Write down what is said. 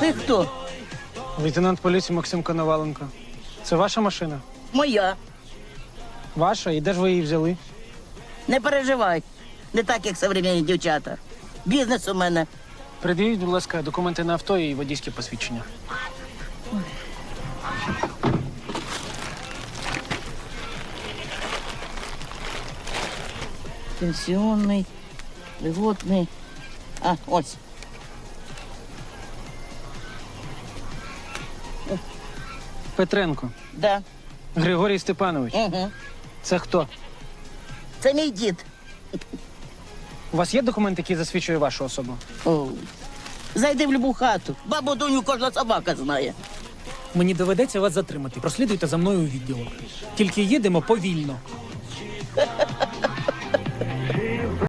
Ти хто? Лейтенант поліції Максим Коноваленко. Це ваша машина? Моя. Ваша? І де ж ви її взяли? Не переживай. Не так, як современні дівчата. Бізнес у мене Придивіть, будь ласка, документи на авто і водійське посвідчення. Пенсіонний, льготний. А, ось. Петренко. Да. Григорій Степанович. Угу. Це хто? Це мій дід. У вас є документ, який засвідчує вашу особу? О. Зайди в любу хату. Бабу доню кожна собака знає. Мені доведеться вас затримати. Прослідуйте за мною у відділок. Тільки їдемо повільно.